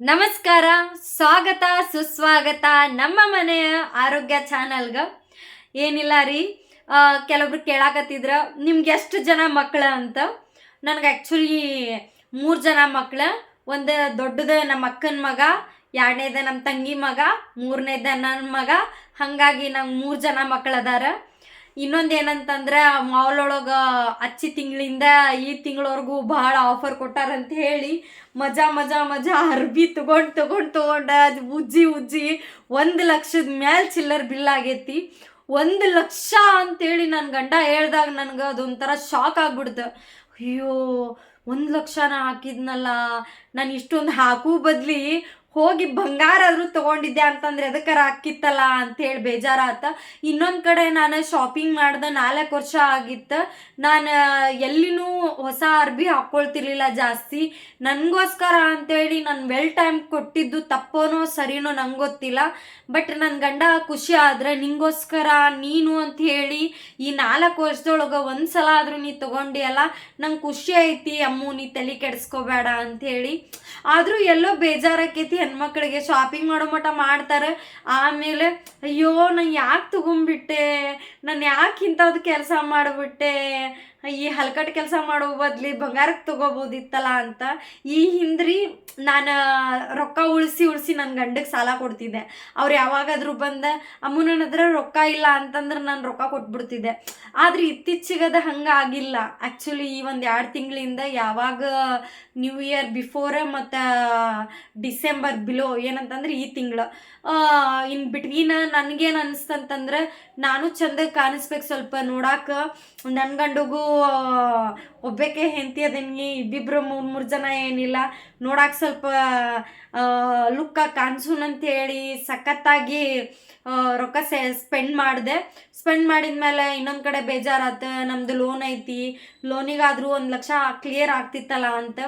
ನಮಸ್ಕಾರ, ಸ್ವಾಗತ, ಸುಸ್ವಾಗತ ನಮ್ಮ ಮನೆಯ ಆರೋಗ್ಯ ಚಾನಲ್ಗ. ಏನಿಲ್ಲ ರೀ ಕೆಲವೊಬ್ರು ಕೇಳಾಕತ್ತಿದ್ರ, ನಿಮ್ಗೆ ಎಷ್ಟು ಜನ ಮಕ್ಕಳ ಅಂತ. ನನಗೆ ಆ್ಯಕ್ಚುಲಿ ಮೂರು ಜನ ಮಕ್ಕಳ ಒಂದು ದೊಡ್ಡದ ನಮ್ಮ ಅಕ್ಕನ ಮಗ, ಎರಡನೇದ ನಮ್ಮ ತಂಗಿ ಮಗ, ಮೂರನೇದ ನನ್ನ ಮಗ, ಹಾಗಾಗಿ ನಂಗೆ ಮೂರು ಜನ ಮಕ್ಕಳದಾರ ಇನ್ನೊಂದು ಏನಂತಂದ್ರೆ ಮಾಲ್ ಒಳಗೆ ಹಚ್ಚಿ ತಿಂಗಳಿಂದ ಈ ತಿಂಗಳವರೆಗೂ ಭಾಳ ಆಫರ್ ಕೊಟ್ಟಾರಂತ ಹೇಳಿ ಮಜಾ ಮಜಾ ಮಜಾ ಅರ್ಬಿ ತಗೊಂಡು ತಗೊಂಡು ತಗೊಂಡು ಅದು ಉಜ್ಜಿ ಉಜ್ಜಿ ಒಂದು ಲಕ್ಷದ ಮೇಲೆ ಚಿಲ್ಲರ್ ಬಿಲ್ ಆಗೈತಿ. ಒಂದು ಲಕ್ಷ ಅಂತೇಳಿ ನನ್ನ ಗಂಡ ಹೇಳ್ದಾಗ ನನಗೆ ಅದೊಂಥರ ಶಾಕ್ ಆಗ್ಬಿಡ್ತು. ಅಯ್ಯೋ, ಒಂದು ಲಕ್ಷನ ಹಾಕಿದ್ನಲ್ಲ. ನಾನು ಇಷ್ಟೊಂದು ಹಾಕು ಬದ್ಲಿ ಹೋಗಿ ಬಂಗಾರ ಆದರೂ ತಗೊಂಡಿದ್ದೆ ಅಂತಂದ್ರೆ ಎದಕ್ಕಾರ ಹಾಕಿತ್ತಲ್ಲ ಅಂತೇಳಿ ಬೇಜಾರಾತ. ಇನ್ನೊಂದು ಕಡೆ ನಾನು ಶಾಪಿಂಗ್ ಮಾಡ್ದೆ ನಾಲ್ಕು ವರ್ಷ ಆಗಿತ್ತು. ನಾನು ಎಲ್ಲಿನೂ ಹೊಸ ಅರ್ಬಿ ಹಾಕ್ಕೊಳ್ತಿರ್ಲಿಲ್ಲ ಜಾಸ್ತಿ. ನನಗೋಸ್ಕರ ಅಂತೇಳಿ ನಾನು ವೆಲ್ ಟೈಮ್ ಕೊಟ್ಟಿದ್ದು ತಪ್ಪೋನೋ ಸರಿನೋ ನಂಗೆ ಗೊತ್ತಿಲ್ಲ. ಬಟ್ ನನ್ನ ಗಂಡ ಖುಷಿ ಆದ್ರೆ ನಿಂಗೋಸ್ಕರ ನೀನು ಅಂತ ಹೇಳಿ ಈ ನಾಲ್ಕು ವರ್ಷದೊಳಗೆ ಒಂದು ಸಲ ಆದರೂ ನೀ ತೊಗೊಂಡಿಯಲ್ಲ, ನಂಗೆ ಖುಷಿ ಐತಿ ಅಮ್ಮು ನೀ ತಲೆ ಕೆಡಿಸ್ಕೋಬೇಡ ಅಂಥೇಳಿ ಆದರೂ ಎಲ್ಲೋ ಬೇಜಾರಾಕೈತಿ ಹೆಣ್ಮಕ್ಳಿಗೆ. ಶಾಪಿಂಗ್ ಮಾಡೋ ಮಟ್ಟ ಮಾಡ್ತಾರೆ. ಆಮೇಲೆ, ಅಯ್ಯೋ, ನಾನು ಯಾಕೆ ತಗೊಂಬಿಟ್ಟೆ? ನಾನು ಯಾಕೆ ಇಂಥದ್ದು ಕೆಲಸ ಮಾಡಿಬಿಟ್ಟೆ? ಈ ಹಲ್ಕಟ್ ಕೆಲಸ ಮಾಡೋ ಬದ್ಲಿ ಬಂಗಾರಕ್ಕೆ ತಗೋಬೋದಿತ್ತಲ್ಲ ಅಂತ, ಈ ಹಿಂದ್ರಿ ನಾನು ರೊಕ್ಕ ಉಳಿಸಿ ಉಳಿಸಿ ನನ್ನ ಗಂಡಗೆ ಸಾಲ ಕೊಡ್ತಿದ್ದೆ. ಅವ್ರು ಯಾವಾಗಾದರೂ ಬಂದ, ಅಮ್ಮ ನನ್ನ ಹತ್ರ ರೊಕ್ಕ ಇಲ್ಲ ಅಂತಂದ್ರೆ ನಾನು ರೊಕ್ಕ ಕೊಟ್ಬಿಡ್ತಿದ್ದೆ. ಆದ್ರೆ ಇತ್ತೀಚೆಗದ ಹಂಗೆ ಆಗಿಲ್ಲ. ಆ್ಯಕ್ಚುಲಿ ಈ ಒಂದು ಎರಡು ತಿಂಗಳಿಂದ ಯಾವಾಗ ನ್ಯೂ ಇಯರ್ ಬಿಫೋರ್ ಮತ್ತು ಡಿಸೆಂಬರ್ ಬಿಲೋ ಏನಂತಂದ್ರೆ ಈ ತಿಂಗಳು. ಇನ್ ಬಿಟ್ವೀನ್ ನನಗೇನು ಅನಿಸ್ತಂತಂದ್ರೆ, ನಾನು ಚಂದ ಕಾಣಿಸ್ಬೇಕು ಸ್ವಲ್ಪ ನೋಡಾಕ ನನ್ನ ಗಂಡಗೂ 哇 ಒಬ್ಬಕ್ಕೆ ಹೆಂಡತಿ ಅದೀನಿ, ಇಬ್ಬಿಬ್ರು ಮೂರು ಮೂರು ಜನ ಏನಿಲ್ಲ. ನೋಡಕ್ಕೆ ಸ್ವಲ್ಪ ಲುಕ್ಕ ಕಾಣಿಸೋಣಂತ ಹೇಳಿ ಸಖತ್ತಾಗಿ ರೊಕ್ಕ ಸೆ ಸ್ಪೆಂಡ್ ಮಾಡಿದೆ. ಸ್ಪೆಂಡ್ ಮಾಡಿದ ಮೇಲೆ ಇನ್ನೊಂದು ಕಡೆ ಬೇಜಾರಾತು, ನಮ್ದು ಲೋನ್ ಐತಿ. ಲೋನಿಗಾದರೂ ಒಂದು ಲಕ್ಷ ಕ್ಲಿಯರ್ ಆಗ್ತಿತ್ತಲ್ಲ ಅಂತ.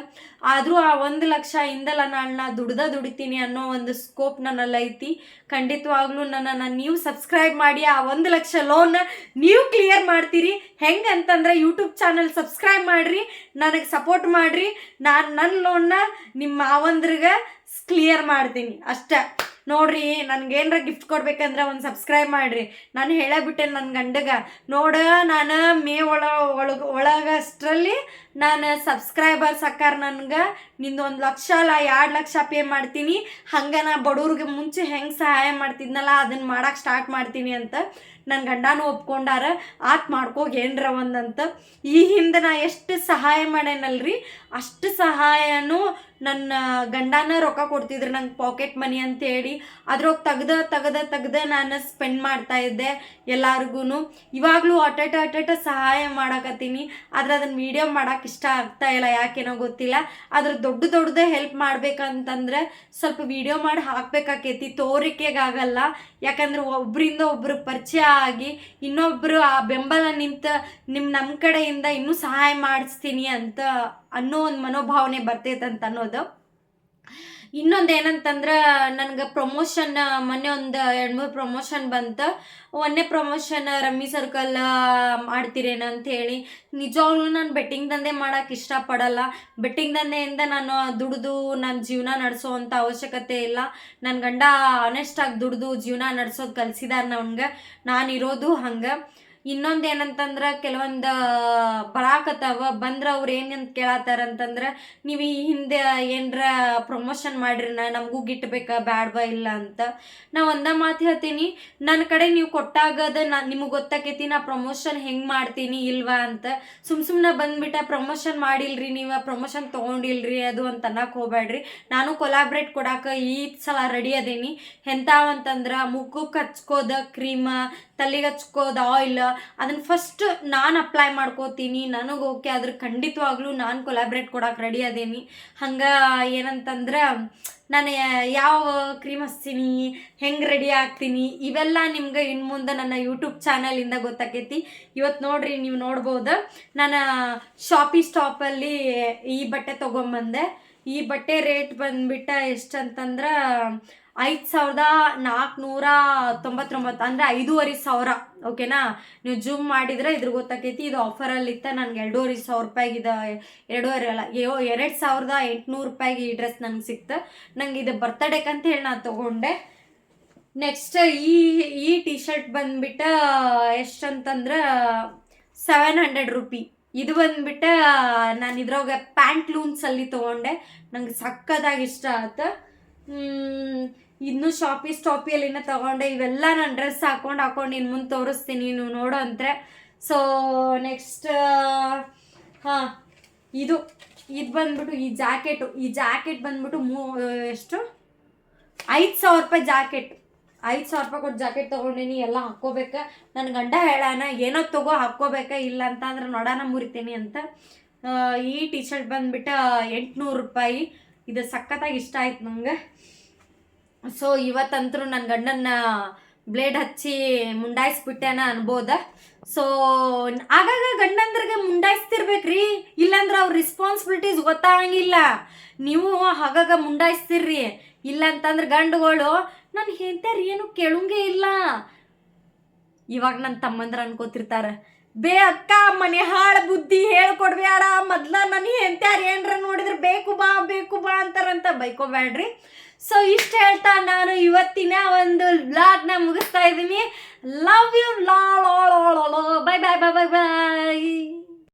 ಆದರೂ ಆ ಒಂದು ಲಕ್ಷ ಇಂದಲ್ಲ ನಾನು ದುಡ್ದ ದುಡಿತೀನಿ ಅನ್ನೋ ಒಂದು ಸ್ಕೋಪ್ ನನ್ನಲ್ಲಿ ಐತಿ. ಖಂಡಿತವಾಗ್ಲೂ ನನ್ನನ್ನು ನೀವು ಸಬ್ಸ್ಕ್ರೈಬ್ ಮಾಡಿ ಆ ಒಂದು ಲಕ್ಷ ಲೋನ್ ನೀವು ಕ್ಲಿಯರ್ ಮಾಡ್ತೀರಿ. ಹೆಂಗೆ ಅಂತಂದ್ರೆ ಯೂಟ್ಯೂಬ್ ಚಾನಲ್ ಸಬ್ಸ್ಕ್ರೈಬ್ ಮಾಡಿರಿ ನನಗೆ ಸಪೋರ್ಟ್ ಮಾಡಿರಿ ನಾನು ನನ್ನ ಲೋನ್ನ ನಿಮ್ಮ ಮಾವಂದ್ರಿಗೆ ಕ್ಲಿಯರ್ ಮಾಡ್ತೀನಿ ಅಷ್ಟೇ. ನೋಡ್ರಿ, ನನ್ಗೇನ್ರ ಗಿಫ್ಟ್ ಕೊಡ್ಬೇಕಂದ್ರೆ ಒಂದು ಸಬ್ಸ್ಕ್ರೈಬ್ ಮಾಡ್ರಿ. ನಾನು ಹೇಳಬಿಟ್ಟೆ ನನ್ನ ಗಂಡಗ, ನೋಡ ನಾನು ಮೇ ಒಳ, ಒಳಗ, ಒಳಗಷ್ಟರಲ್ಲಿ ನಾನು ಸಬ್ಸ್ಕ್ರೈಬರ್ಸ್ ಅಕ್ಕಾರ ನನ್ಗೆ, ನಿಂದು ಒಂದು ಲಕ್ಷ ಅಲ್ಲ, ಎರಡು ಲಕ್ಷ ಪೇ ಮಾಡ್ತೀನಿ. ಹಂಗೆ ನಾ ಬಡವ್ರಿಗೆ ಮುಂಚೆ ಹೆಂಗೆ ಸಹಾಯ ಮಾಡ್ತಿದ್ನಲ್ಲ ಅದನ್ನ ಮಾಡೋಕೆ ಸ್ಟಾರ್ಟ್ ಮಾಡ್ತೀನಿ ಅಂತ ನನ್ನ ಗಂಡನೂ ಒಪ್ಕೊಂಡಾರ, ಆತ್ ಮಾಡ್ಕೋಗಿ ಏನ್ರ ಒಂದಂತ. ಈ ಹಿಂದೆ ನಾ ಎಷ್ಟು ಸಹಾಯ ಮಾಡೇನಲ್ರಿ, ಅಷ್ಟು ಸಹಾಯನೂ ನನ್ನ ಗಂಡನ ರೊಕ್ಕ ಕೊಡ್ತಿದ್ರು ನಂಗೆ ಪಾಕೆಟ್ ಮನಿ ಅಂತ ಹೇಳಿ. ಅದ್ರೊಳಗೆ ತೆಗ್ದ ತೆಗ್ದ ತೆಗ್ದ ನಾನು ಸ್ಪೆಂಡ್ ಮಾಡ್ತಾ ಇದ್ದೆ ಎಲ್ಲಾರ್ಗು ಇವಾಗಲೂ ಅಟಟ ಅಟಟ ಸಹಾಯ ಮಾಡಕತ್ತೀನಿ. ಆದ್ರೆ ಅದನ್ನ ವೀಡಿಯೋ ಮಾಡೋಕೆ ಇಷ್ಟ ಆಗ್ತಾ ಇಲ್ಲ, ಯಾಕೇನೋ ಗೊತ್ತಿಲ್ಲ. ಆದ್ರೆ ದೊಡ್ಡ ದೊಡ್ಡದೇ ಹೆಲ್ಪ್ ಮಾಡ್ಬೇಕಂತಂದ್ರೆ ಸ್ವಲ್ಪ ವಿಡಿಯೋ ಮಾಡಿ ಹಾಕ್ಬೇಕಾಕೈತಿ. ತೋರಿಕೆಗಾಗಲ್ಲ. ಯಾಕಂದ್ರೆ ಒಬ್ಬರಿಂದ ಒಬ್ಬರು ಪರಿಚಯ ಆಗಿ ಇನ್ನೊಬ್ಬರು ಆ ಬೆಂಬಲ ನಿಂತ ನಿಮ್ಮ ನಮ್ಮ ಕಡೆಯಿಂದ ಇನ್ನೂ ಸಹಾಯ ಮಾಡಿಸ್ತೀನಿ ಅಂತ ಅನ್ನೋ ಒಂದು ಮನೋಭಾವನೆ ಬರ್ತೈತೆ ಅಂತ ಅನ್ನೋದು. ಇನ್ನೊಂದು ಏನಂತಂದ್ರೆ, ನನಗೆ ಪ್ರಮೋಷನ್ ಮೊನ್ನೆ ಒಂದು ಎರಡು ಮೂರು ಪ್ರಮೋಷನ್ ಬಂತು. ಒಂದೇ ಪ್ರಮೋಷನ್ ರಮ್ಮಿ ಸರ್ಕಲ್ ಮಾಡ್ತೀರೇನ ಅಂತ ಹೇಳಿ ನಿಜವಾಗ್ಲೂ ನಾನು ಬೆಟ್ಟಿಂಗ್ ದಂಧೆ ಮಾಡೋಕೆ ಇಷ್ಟಪಡಲ್ಲ. ಬೆಟ್ಟಿಂಗ್ ದಂಧೆಯಿಂದ ನಾನು ದುಡಿದು ನನ್ನ ಜೀವನ ನಡೆಸೋವಂಥ ಅವಶ್ಯಕತೆ ಇಲ್ಲ. ನನ್ನ ಗಂಡ ಆನೆಸ್ಟಾಗಿ ದುಡಿದು ಜೀವನ ನಡೆಸೋದು ಕಲಿಸಿದಾರೆ ನನಗೆ ನಾನು ಇರೋದು ಹಂಗೆ. ಇನ್ನೊಂದು ಏನಂತಂದ್ರೆ ಕೆಲವೊಂದು ಬರಾಕತ್ತಾವ ಬಂದ್ರೆ ಅವ್ರು ಏನಂತ ಕೇಳತ್ತಾರ ಅಂತಂದ್ರೆ ನೀವು ಈ ಹಿಂದೆ ಏನರ ಪ್ರಮೋಷನ್ ಮಾಡಿರಿ ನಮಗೂ ಗಿಟ್ಬೇಕಾ ಬ್ಯಾಡ್ವಾ ಇಲ್ಲ ಅಂತ. ನಾ ಒಂದ ಮಾತು ಹೇಳ್ತೀನಿ ನನ್ನ ಕಡೆ ನೀವು ಕೊಟ್ಟಾಗದ ನಾ ನಿಮಗೆ ಗೊತ್ತಾಕೈತಿ, ನಾ ಪ್ರಮೋಷನ್ ಹೆಂಗೆ ಮಾಡ್ತೀನಿ ಇಲ್ವಾ ಅಂತ. ಸುಮ್ ಸುಮ್ಮನೆ ಬಂದ್ಬಿಟ್ಟ ಪ್ರಮೋಷನ್ ಮಾಡಿಲ್ರಿ ನೀವು ಪ್ರಮೋಷನ್ ತೊಗೊಂಡಿಲ್ರಿ ಅದು ಅಂತ ಅನ್ನಕ್ಕೆ ಹೋಗ್ಬೇಡ್ರಿ ನಾನು ಕೊಲಾಬ್ರೇಟ್ ಕೊಡಾಕ ಈ ಸಲ ರೆಡಿ ಅದೇನಿ. ಎಂತಾವಂತಂದ್ರೆ ಮುಖಕ್ಕೆ ಹಚ್ಕೋದ ಕ್ರೀಮ ತಲೆಗೆ ಹಚ್ಕೋದ ಆಯಿಲ್ ಅದನ್ನ ಫಸ್ಟ್ ನಾನು ಅಪ್ಲೈ ಮಾಡ್ಕೋತೀನಿ, ನನಗೆ ಓಕೆ ಆದ್ರೆ ಖಂಡಿತವಾಗ್ಲೂ ನಾನು ಕೊಲಾಬ್ರೇಟ್ ಕೊಡಕ್ಕೆ ರೆಡಿ ಅದೇನಿ. ಹಂಗೆ ಏನಂತಂದ್ರೆ, ನಾನು ಯಾವ ಕ್ರೀಮ್ ಹಚ್ತೀನಿ, ಹೆಂಗೆ ರೆಡಿ ಆಗ್ತೀನಿ, ಇವೆಲ್ಲ ನಿಮ್ಗೆ ಇನ್ನು ಮುಂದೆ ನನ್ನ ಯೂಟ್ಯೂಬ್ ಚಾನಲಿಂದ ಗೊತ್ತಾಕೈತಿ. ಇವತ್ತು ನೋಡ್ರಿ, ನೀವು ನೋಡ್ಬೋದು. ನಾನು ಶಾಪಿ ಸ್ಟಾಪಲ್ಲಿ ಈ ಬಟ್ಟೆ ತೊಗೊಂಬಂದೆ. ಈ ಬಟ್ಟೆ ರೇಟ್ ಬಂದ್ಬಿಟ್ಟ ಎಷ್ಟಂತಂದ್ರೆ ಐದು ಸಾವಿರದ ನಾಲ್ಕುನೂರ ತೊಂಬತ್ತೊಂಬತ್ತು ಅಂದರೆ ಐದೂವರೆ ಸಾವಿರ ಓಕೆನಾ ನೀವು ಜೂಮ್ ಮಾಡಿದ್ರೆ ಇದ್ರ ಗೊತ್ತಾಕೈತಿ, ಇದು ಆಫರಲ್ಲಿ ಇತ್ತ ನನಗೆ ಎರಡೂವರೆ ಸಾವಿರ ರೂಪಾಯಿಗಿದ ಎರಡೂವರೆ ಅಲ್ಲ, ಯೋ, ಎರಡು ಸಾವಿರದ ಎಂಟುನೂರು ರೂಪಾಯಿಗೆ ಈ ಡ್ರೆಸ್ ನನಗೆ ಸಿಕ್ತು. ನಂಗೆ ಇದು ಬರ್ತಡೇಕ್ ಅಂತ ಹೇಳಿ ನಾನು ತೊಗೊಂಡೆ. ನೆಕ್ಸ್ಟ್ ಈ ಈ ಟಿ ಶರ್ಟ್ ಬಂದ್ಬಿಟ್ಟ ಎಷ್ಟಂತಂದ್ರೆ ಸೆವೆನ್ ಹಂಡ್ರೆಡ್ ರುಪಿ ಇದು ಬಂದ್ಬಿಟ್ಟ ನಾನು ಇದ್ರಾಗ ಪ್ಯಾಂಟ್ ಲೂನ್ಸಲ್ಲಿ ತೊಗೊಂಡೆ. ನಂಗೆ ಸಕ್ಕದಾಗಿ ಇಷ್ಟ ಆಯ್ತು ಇನ್ನು ಶಾಪಿ ಸ್ಟಾಪಿಯಲ್ಲಿನ ತಗೊಂಡೆ. ಇವೆಲ್ಲ ನಾನು ಡ್ರೆಸ್ ಹಾಕೊಂಡು ಹಾಕೊಂಡು ಇನ್ನು ಮುಂದೆ ತೋರಿಸ್ತೀನಿ ನೀವು ನೋಡೋ ಅಂದರೆ. ಸೊ ನೆಕ್ಸ್ಟ್ ಹಾಂ, ಇದು ಇದು ಬಂದ್ಬಿಟ್ಟು ಈ ಜಾಕೆಟು. ಈ ಜಾಕೆಟ್ ಬಂದ್ಬಿಟ್ಟು ಮೂ ಎಷ್ಟು? ಐದು ಸಾವಿರ ರೂಪಾಯಿ ಜಾಕೆಟ್. ಐದು ಸಾವಿರ ರೂಪಾಯಿ ಕೊಟ್ಟು ಜಾಕೆಟ್ ತೊಗೊಂಡಿನಿ, ಎಲ್ಲ ಹಾಕ್ಕೋಬೇಕಾ. ನನ್ನ ಗಂಡ ಹೇಳೋಣ ಏನೋ ತಗೋ, ಹಾಕ್ಕೋಬೇಕಾ, ಇಲ್ಲ ಅಂತ ಅಂದ್ರೆ ನೋಡೋಣ ಮುರಿತೀನಿ ಅಂತ. ಈ ಟಿ ಶರ್ಟ್ ಬಂದ್ಬಿಟ್ಟು ಎಂಟುನೂರು ರೂಪಾಯಿ. ಇದು ಸಖತ್ತಾಗಿ ಇಷ್ಟ ಆಯ್ತು ನಂಗೆ. ಸೊ ಇವತ್ತಂತೂ ನನ್ನ ಗಂಡನ್ನ ಬ್ಲೇಡ್ ಹಚ್ಚಿ ಮುಂಡಾಯಿಸ್ಬಿಟ್ಟೆನ ಅನ್ಬೋದ? ಸೊ ಆಗಾಗ ಗಂಡಂದ್ರಿಗೆ ಮುಂಡಾಯಿಸ್ತಿರ್ಬೇಕ್ರಿ. ಇಲ್ಲಾಂದ್ರೆ ಅವ್ರ ರೆಸ್ಪಾನ್ಸಿಬಿಲಿಟೀಸ್ ಗೊತ್ತಾಗಂಗಿಲ್ಲ. ನೀವು ಆಗಾಗ ಮುಂಡಾಯಿಸ್ತಿರ್ರಿ. ಇಲ್ಲ ಅಂತಂದ್ರೆ ಗಂಡುಗಳು ನನ್ನ ಹೆಂತಾರ ಏನು ಕೇಳಂಗೇ ಇಲ್ಲ. ಇವಾಗ ನನ್ನ ತಮ್ಮಂದ್ರ ಅನ್ಕೋತಿರ್ತಾರ, ಬೇ ಅಕ್ಕ, ಮನೆ ಹಾಳ ಬುದ್ಧಿ ಹೇಳ್ಕೊಡ್ಬೇಡ ಮೊದ್ಲ ನನ್ನ ಹೆಂತಾರ ಏನರ ನೋಡಿದ್ರೆ ಬೇಕು ಬಾ ಅಂತಾರಂತ ಬೈಕೋಬೇಡ್ರಿ ಸೊ ಇಷ್ಟು ಹೇಳ್ತಾ ನಾನು ಇವತ್ತಿನ ಒಂದು ಬ್ಲಾಗ್ನ ಮುಗಿಸ್ತಾ ಇದ್ದೀನಿ. Love you law bye bye bye bye bye